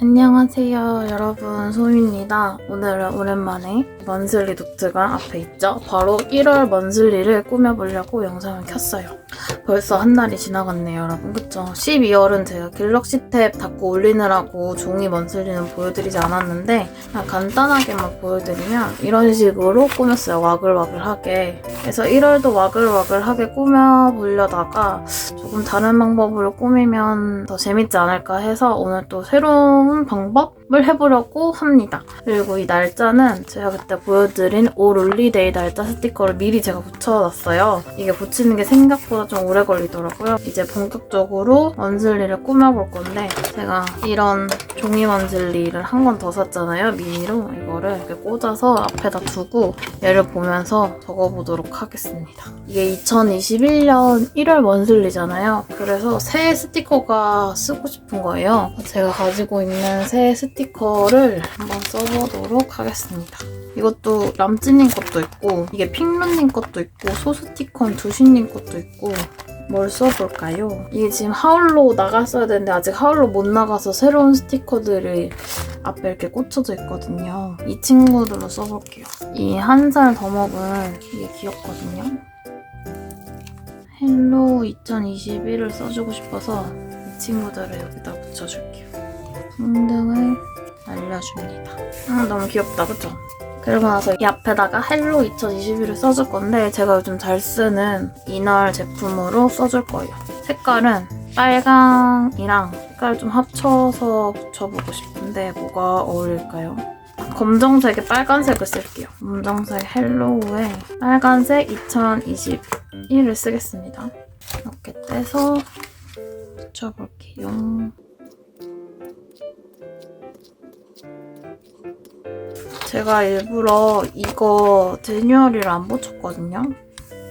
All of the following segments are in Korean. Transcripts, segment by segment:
안녕하세요 여러분. 소미입니다. 오늘은 오랜만에 먼슬리 노트가 앞에 있죠? 바로 1월 먼슬리를 꾸며보려고 영상을 켰어요. 벌써 한 달이 지나갔네요 여러분 그쵸 12월은 제가 갤럭시 탭 닫고 올리느라고 종이 먼슬리는 보여드리지 않았는데 그냥 간단하게만 보여드리면 이런 식으로 꾸몄어요 와글와글하게. 그래서 1월도 와글와글하게 꾸며보려다가 조금 다른 방법으로 꾸미면 더 재밌지 않을까 해서 오늘 또 새로운 방법 을 해보려고 합니다. 그리고 이 날짜는 제가 그때 보여드린 올 올리데이 날짜 스티커를 미리 제가 붙여놨어요. 이게 붙이는 게 생각보다 좀 오래 걸리더라고요. 이제 본격적으로 원슬리를 꾸며볼 건데 제가 이런 종이 원슬리를 한 권 더 샀잖아요. 미니로 이거를 이렇게 꽂아서 앞에다 두고 얘를 보면서 적어보도록 하겠습니다. 이게 2021년 1월 원슬리잖아요. 그래서 새 스티커가 쓰고 싶은 거예요. 제가 가지고 있는 새 스티커를 한번 써보도록 하겠습니다. 이것도 람찌님 것도 있고 이게 핑루님 것도 있고 소스티콘 두시님 것도 있고 뭘 써볼까요? 이게 지금 하울로 나갔어야 되는데 아직 하울로 못 나가서 새로운 스티커들이 앞에 이렇게 꽂혀져 있거든요. 이 친구들로 써볼게요. 이 한 살 더 먹은 이게 귀엽거든요. 헬로 2021을 써주고 싶어서 이 친구들을 여기다 붙여줄게요. 등등을 알려줍니다. 아, 너무 귀엽다, 그쵸? 그리고 나서 이 앞에다가 헬로 2021을 써줄 건데 제가 요즘 잘 쓰는 이널 제품으로 써줄 거예요. 색깔은 빨강이랑 색깔 좀 합쳐서 붙여보고 싶은데 뭐가 어울릴까요? 검정색에 빨간색을 쓸게요. 검정색 헬로우에 빨간색 2021을 쓰겠습니다. 이렇게 떼서 붙여볼게요. 제가 일부러 이거 제뉴얼이를 안 붙였거든요.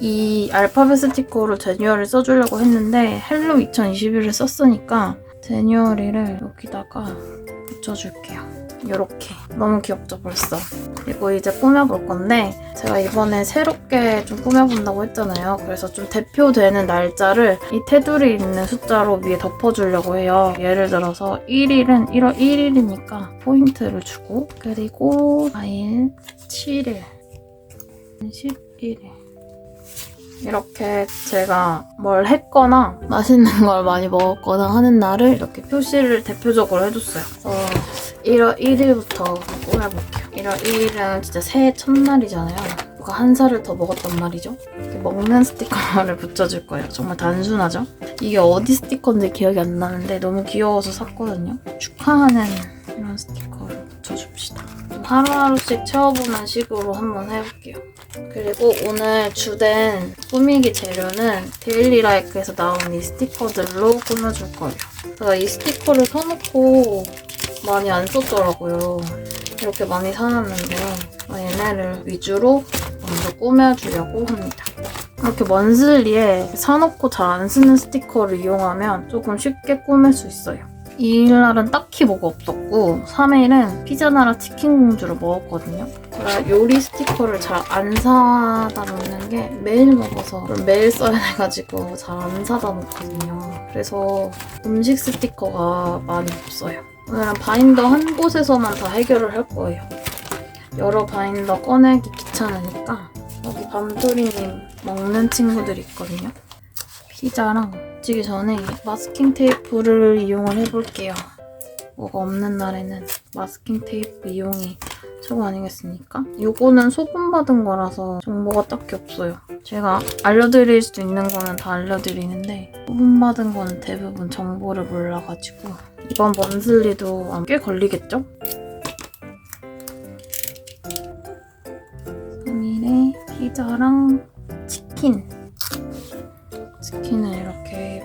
이 알파벳 스티커로 제뉴얼을 써주려고 했는데 헬로 2021을 썼으니까 제뉴얼이를 여기다가 붙여줄게요. 이렇게. 너무 귀엽죠 벌써. 그리고 이제 꾸며볼 건데 제가 이번에 새롭게 좀 꾸며본다고 했잖아요. 그래서 좀 대표되는 날짜를 이 테두리 있는 숫자로 위에 덮어주려고 해요. 예를 들어서 1일은 1월 1일이니까 포인트를 주고 그리고 4일 7일 11일 이렇게 제가 뭘 했거나 맛있는 걸 많이 먹었거나 하는 날을 이렇게 표시를 대표적으로 해줬어요. 그래서 1월 1일부터 꾸며볼게요. 1월 1일은 진짜 새해 첫날이잖아요. 한 살을 더 먹었단 말이죠. 먹는 스티커를 붙여줄 거예요. 정말 단순하죠? 이게 어디 스티커인지 기억이 안 나는데 너무 귀여워서 샀거든요. 축하하는 이런 스티커를 붙여줍시다. 하루하루씩 채워보는 식으로 한번 해볼게요. 그리고 오늘 주된 꾸미기 재료는 데일리라이크에서 나온 이 스티커들로 꾸며줄 거예요. 제가 이 스티커를 사놓고 많이 안 썼더라고요. 이렇게 많이 사놨는데 얘네를 위주로 먼저 꾸며주려고 합니다. 이렇게 먼슬리에 사놓고 잘 안 쓰는 스티커를 이용하면 조금 쉽게 꾸밀 수 있어요. 2일날은 딱히 뭐가 없었고 3일은 피자나라 치킨공주를 먹었거든요. 제가 요리 스티커를 잘 안 사다 놓는 게 매일 먹어서 매일 써야 돼가지고 잘 안 사다 놓거든요. 그래서 음식 스티커가 많이 없어요. 오늘은 바인더 한 곳에서만 다 해결을 할 거예요. 여러 바인더 꺼내기 귀찮으니까 여기 밤토리님 먹는 친구들이 있거든요. 피자랑 붙이기 전에 마스킹 테이프를 이용을 해볼게요. 뭐가 없는 날에는 마스킹 테이프 이용이 최고 아니겠습니까? 이거는 소금받은 거라서 정보가 딱히 없어요. 제가 알려드릴 수 있는 거는 다 알려드리는데 소금받은 거는 대부분 정보를 몰라가지고 이번 먼슬리도 꽤 걸리겠죠? 3일에 피자랑 치킨 치킨을 이렇게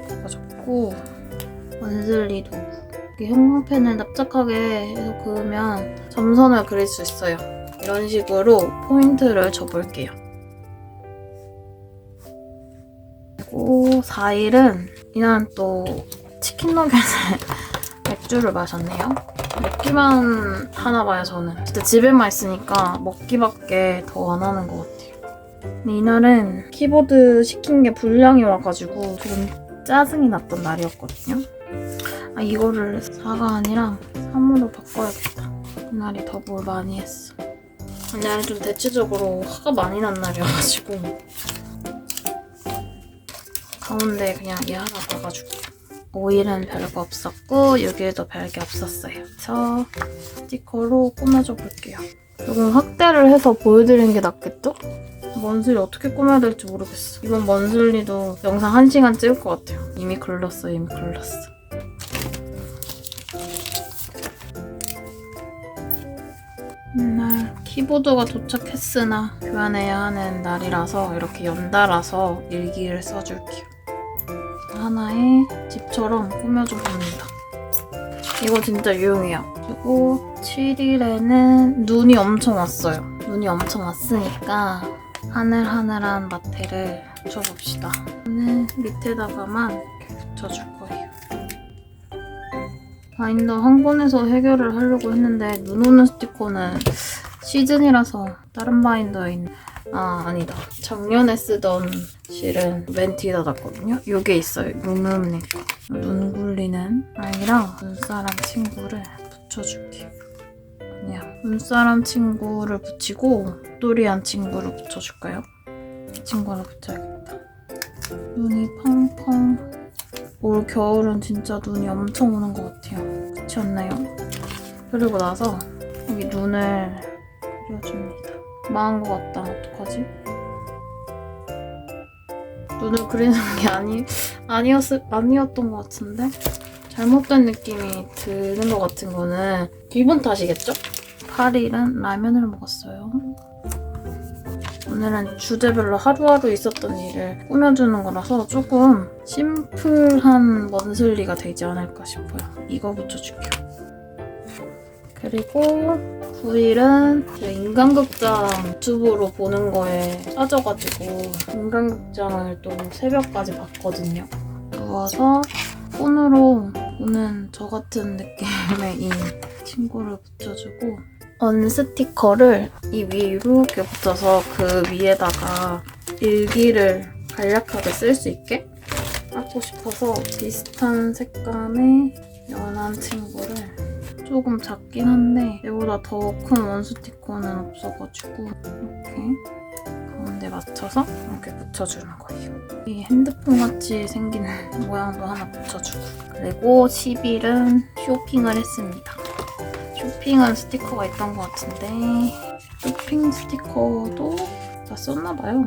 원슬리도 이렇게 형광펜을 납작하게 해서 그으면 점선을 그릴 수 있어요. 이런 식으로 포인트를 줘볼게요. 그리고 4일은 이날 또 치킨 너겟을 맥주를 마셨네요. 먹기만 하나 봐요, 저는. 진짜 집에만 있으니까 먹기밖에 더 원하는 것 같아요. 이날은 키보드 시킨 게 불량이 와가지고 조금 짜증이 났던 날이었거든요. 아, 이거를 4가 아니라 3으로 바꿔야겠다. 이날이 더뭘 많이 했어. 이날은 좀 대체적으로 화가 많이 난 날이어가지고 가운데 그냥 얘 하나 박아줄게요. 5일은 별거 없었고 6일도 별게 없었어요. 그래서 스티커로 꾸며줘 볼게요. 조금 확대를 해서 보여드리는 게 낫겠죠? 먼슬리 어떻게 꾸며야 될지 모르겠어. 이번 먼슬리도 영상 1시간 찍을 것 같아요. 이미 글렀어, 이미 글렀어. 키보드가 도착했으나 교환해야 하는 날이라서 이렇게 연달아서 일기를 써줄게요. 하나의 집처럼 꾸며줘 봅니다. 이거 진짜 유용해요. 그리고 7일에는 눈이 엄청 왔어요. 눈이 엄청 왔으니까 하늘하늘한 마테를 붙여봅시다. 오늘 밑에다가만 붙여줄 거예요. 바인더 한 권에서 해결을 하려고 했는데 눈 오는 스티커는 시즌이라서 다른 바인더에 있는 아 아니다. 작년에 쓰던 실은 맨 뒤에다 놨거든요. 요게 있어요. 눈음니까. 눈 굴리는 아이랑 눈사람 친구를 붙여줄게요. 그냥 눈사람 친구를 붙이고 또리한 친구를 붙여줄까요? 이 친구를 붙여야겠다. 눈이 펑펑. 올 겨울은 진짜 눈이 엄청 오는 것 같아요. 그렇지 않나요? 그리고 나서 여기 눈을 그려줍니다 망한 것 같다. 어떡하지? 눈을 그리는 게 아니, 아니었, 아니었던 것 같은데? 잘못된 느낌이 드는 것 같은 거는 기분 탓이겠죠? 8일은 라면을 먹었어요. 오늘은 주제별로 하루하루 있었던 일을 꾸며주는 거라서 조금 심플한 먼슬리가 되지 않을까 싶어요. 이거 붙여줄게요. 그리고 9일은 제가 인간극장 유튜브로 보는 거에 빠져가지고 인간극장을 또 새벽까지 봤거든요. 누워서 폰으로 보는 저 같은 느낌의 이 친구를 붙여주고 언 스티커를 이 위에 이렇게 붙여서 그 위에다가 일기를 간략하게 쓸 수 있게 하고 싶어서 비슷한 색감의 연한 친구를 조금 작긴 한데 얘보다 더 큰 원 스티커는 없어가지고 이렇게 가운데 맞춰서 이렇게 붙여주는 거예요. 이 핸드폰 같이 생긴 모양도 하나 붙여주고 그리고 10일은 쇼핑을 했습니다. 쇼핑은 스티커가 있던 것 같은데 쇼핑 스티커도 다 썼나봐요.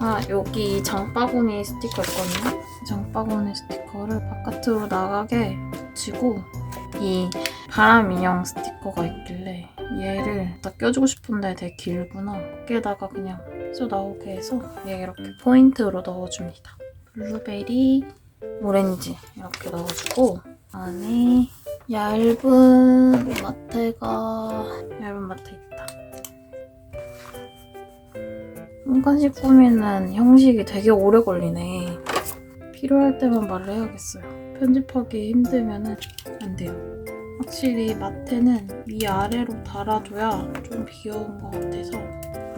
아 여기 장바구니 스티커 있거든요. 장바구니 스티커를 바깥으로 나가게 붙이고 이 바람 인형 스티커가 있길래 얘를 다 껴주고 싶은데 되게 길구나. 여기에다가 그냥 껴 나오게 해서 얘 이렇게 포인트로 넣어줍니다. 블루베리, 오렌지 이렇게 넣어주고 안에 얇은 마테가 얇은 마테 있다. 한칸씩 꾸미는 형식이 되게 오래 걸리네. 필요할 때만 말을 해야겠어요. 편집하기 힘들면은 안 돼요. 확실히 마테는 위아래로 달아줘야 좀 귀여운 것 같아서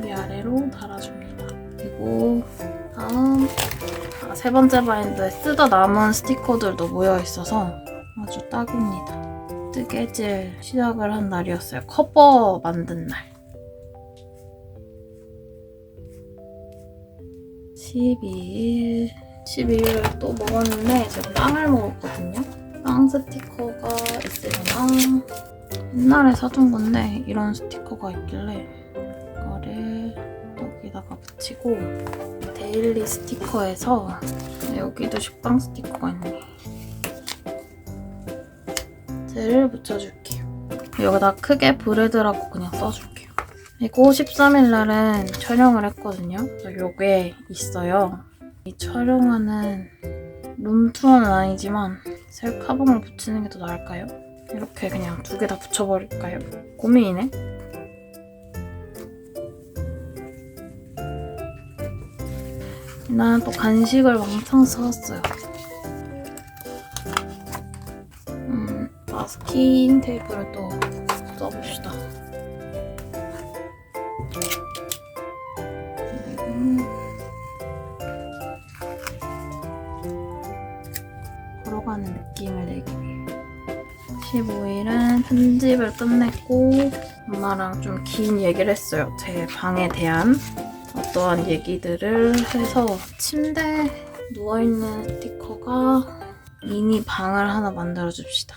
위아래로 달아줍니다. 그리고 다음 아, 세 번째 바인더에 쓰다 남은 스티커들도 모여 있어서 아주 딱입니다. 뜨개질 시작을 한 날이었어요. 커버 만든 날. 12일 12일을 또 먹었는데 제가 빵을 먹었거든요. 빵 스티커가 있으면 옛날에 사둔 건데 이런 스티커가 있길래 이거를 여기다가 붙이고 데일리 스티커에서 여기도 식빵 스티커가 있네. 쟤를 붙여줄게요. 여기다 크게 브레드라고 그냥 써줄게요. 그리고 13일 날은 촬영을 했거든요. 요게 있어요. 이 촬영하는 룸투어는 아니지만 셀 카봉을 붙이는 게 더 나을까요? 이렇게 그냥 두 개 다 붙여버릴까요? 고민이네. 나는 또 간식을 왕창 사왔어요. 음, 마스킹 테이프를 또 써봅시다. 편집을 끝냈고 엄마랑 좀 긴 얘기를 했어요. 제 방에 대한 어떠한 얘기들을 해서 침대에 누워있는 스티커가 미니 방을 하나 만들어줍시다.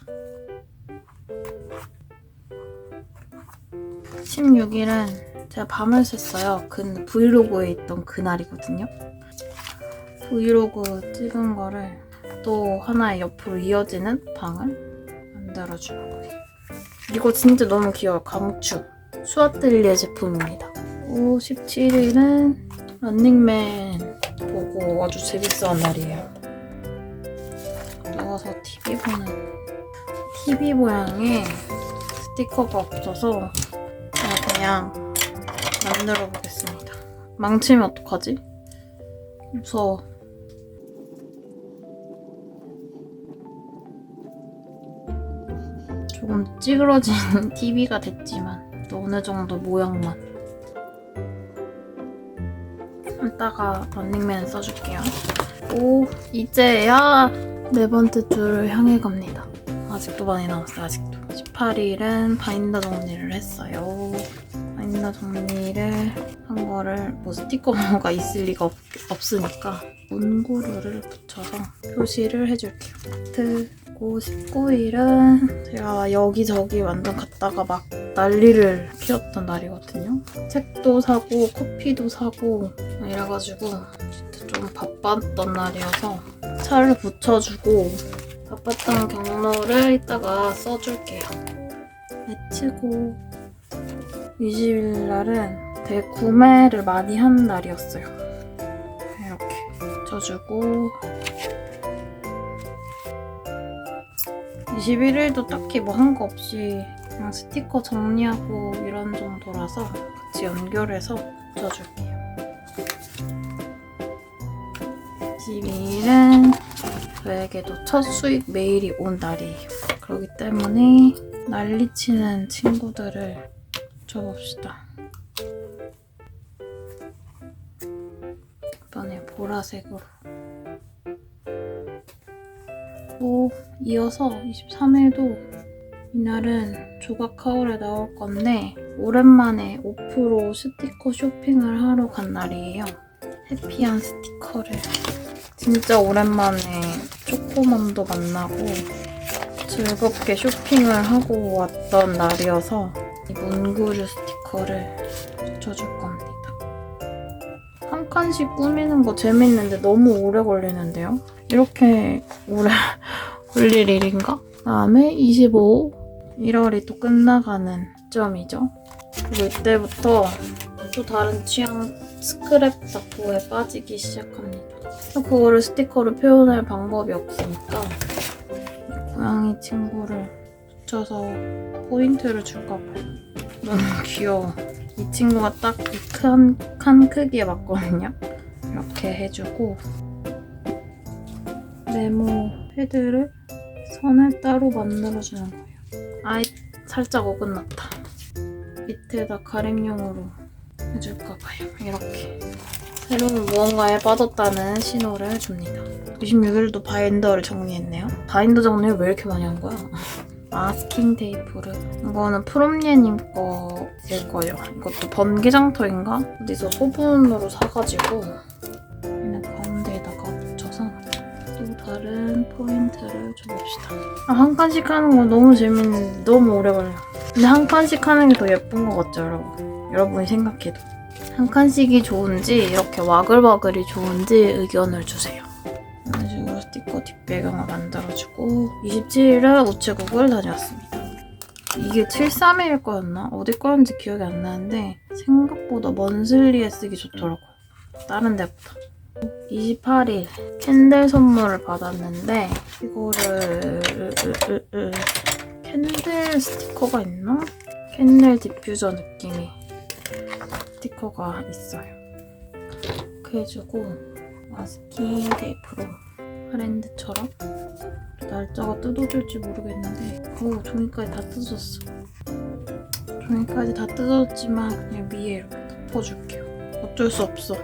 16일은 제가 밤을 샜어요. 그 브이로그에 있던 그날이거든요. 브이로그 찍은 거를 또 하나의 옆으로 이어지는 방을 만들어주는 거예요. 이거 진짜 너무 귀여워요. 강추. 수아틀리에 제품입니다. 오, 17일은 런닝맨 보고 아주 재밌어한 날이에요. 누워서 TV 보는 TV 모양의 스티커가 없어서 그냥 만들어 보겠습니다. 망치면 어떡하지? 무서워. 찌그러진 TV가 됐지만 또 어느 정도 모양만 이따가 런닝맨 써줄게요. 오 이제야 네 번째 줄을 향해 갑니다. 아직도 많이 남았어요. 아직도. 18일은 바인더 정리를 했어요. 바인더 정리를 한 거를 뭐 스티커가 있을 리가 없, 없으니까 문구류를 붙여서 표시를 해줄게요. 그리고 19일은 제가 여기저기 완전 갔다가 막 난리를 피웠던 날이거든요. 책도 사고 커피도 사고 이래가지고 진짜 좀 바빴던 날이어서 차를 붙여주고 바빴던 경로를 이따가 써줄게요. 마치고 20일 날은 되게 구매를 많이 한 날이었어요. 이렇게 붙여주고 21일도 딱히 뭐 한 거 없이 그냥 스티커 정리하고 이런 정도라서 같이 연결해서 붙여줄게요. 22일은 저에게도 첫 수익 메일이 온 날이에요. 그렇기 때문에 난리치는 친구들을 줘봅시다. 이번에 보라색으로. 또 이어서 23일도 이날은 조각 하울에 나올 건데 오랜만에 5% 스티커 쇼핑을 하러 간 날이에요. 해피한 스티커를 진짜 오랜만에 초코맘도 만나고 즐겁게 쇼핑을 하고 왔던 날이어서 이 문구류 스티커를 붙여줄 겁니다. 한 칸씩 꾸미는 거 재밌는데 너무 오래 걸리는데요? 이렇게 오래 걸릴 일인가? 다음에 25, 1월이 또 끝나가는 점이죠. 그리고 이때부터 또 다른 취향 스크랩 작품에 빠지기 시작합니다. 그거를 스티커로 표현할 방법이 없으니까 고양이 친구를 붙여서 포인트를 줄까 봐요. 너무 귀여워. 이 친구가 딱 큰 칸 크기에 맞거든요. 이렇게 해주고 네모 헤드를 선을 따로 만들어주는 거예요. 아이 살짝 어긋났다. 밑에다 가림용으로 해줄까 봐요. 이렇게 새로운 무언가에 빠졌다는 신호를 줍니다. 26일도 바인더를 정리했네요. 바인더 정리를 왜 이렇게 많이 한 거야? 마스킹 테이프를 이거는 프롬예님 거일 거예요. 이것도 번개장터인가? 어디서 소분으로 사가지고 다른 포인트를 줘봅시다. 아, 한 칸씩 하는 거 너무 재밌는데 너무 오래 걸려. 근데 한 칸씩 하는 게 더 예쁜 것 같죠, 여러분? 여러분이 생각해도. 한 칸씩이 좋은지 이렇게 와글와글이 좋은지 의견을 주세요. 이런 식으로 스티커 뒷배경을 만들어주고 27일은 우체국을 다녀왔습니다. 이게 731일 거였나? 어디 거였는지 기억이 안 나는데 생각보다 먼슬리에 쓰기 좋더라고요. 다른 데보다. 28일 캔들 선물을 받았는데 이거를 캔들 스티커가 있나? 캔들 디퓨저 느낌이 스티커가 있어요. 이렇게 해주고 마스킹 테이프로 브랜드처럼 날짜가 뜯어질지 모르겠는데 오 종이까지 다 뜯어졌어 종이까지 다 뜯어졌지만 그냥 위에 이렇게 덮어줄게요 어쩔 수 없어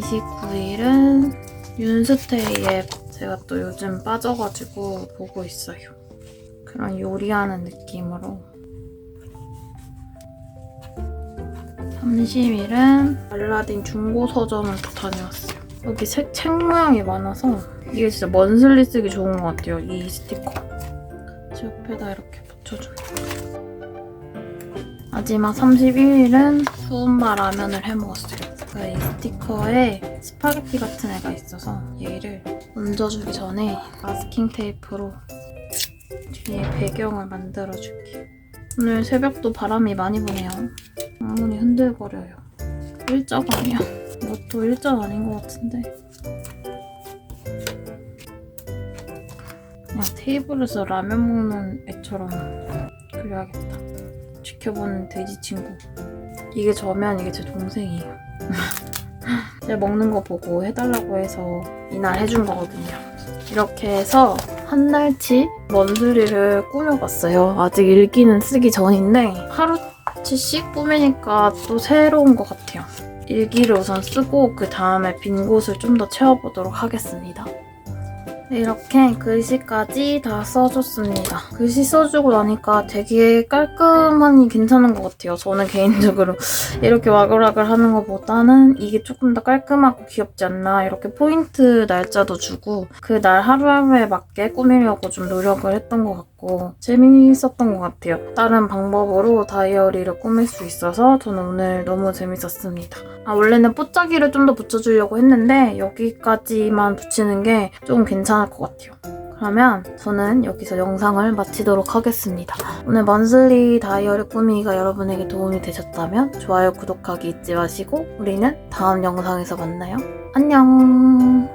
29일은 윤스테이 앱 제가 또 요즘 빠져가지고 보고 있어요 그런 요리하는 느낌으로 30일은 알라딘 중고 서점을 또 다녀왔어요. 여기 색, 책 모양이 많아서 이게 진짜 먼슬리 쓰기 좋은 것 같아요. 이 스티커. 제 옆에다 이렇게 붙여주면. 마지막 31일은 수은마 라면을 해먹었어요. 그이 스티커에 스파게티 같은 애가 있어서 얘를 얹어주기 전에 마스킹 테이프로 뒤에 배경을 만들어줄게요. 오늘 새벽도 바람이 많이 부네요. 창문이 흔들거려요. 일자가 아니야. 이것도 일자가 아닌 것 같은데. 그냥 테이블에서 라면 먹는 애처럼 그려야겠다. 지켜보는 돼지 친구. 이게 저면 이게 제 동생이에요. 제가 먹는 거 보고 해달라고 해서 이날 해준 거거든요. 이렇게 해서 한 달치 먼슬리를 꾸며봤어요. 아직 일기는 쓰기 전인데 하루치씩 꾸미니까 또 새로운 것 같아요. 일기를 우선 쓰고 그 다음에 빈 곳을 좀 더 채워보도록 하겠습니다. 네, 이렇게 글씨까지 다 써줬습니다. 글씨 써주고 나니까 되게 깔끔하니 괜찮은 것 같아요. 저는 개인적으로 이렇게 와글와글 하는 것보다는 이게 조금 더 깔끔하고 귀엽지 않나 이렇게 포인트 날짜도 주고 그 날 하루하루에 맞게 꾸미려고 좀 노력을 했던 것 같고 재미있었던 것 같아요. 다른 방법으로 다이어리를 꾸밀 수 있어서 저는 오늘 너무 재밌었습니다. 아, 원래는 뽀짝이를 좀 더 붙여주려고 했는데 여기까지만 붙이는 게 좀 괜찮을 것 같아요. 그러면 저는 여기서 영상을 마치도록 하겠습니다. 오늘 먼슬리 다이어리 꾸미기가 여러분에게 도움이 되셨다면 좋아요, 구독하기 잊지 마시고 우리는 다음 영상에서 만나요. 안녕!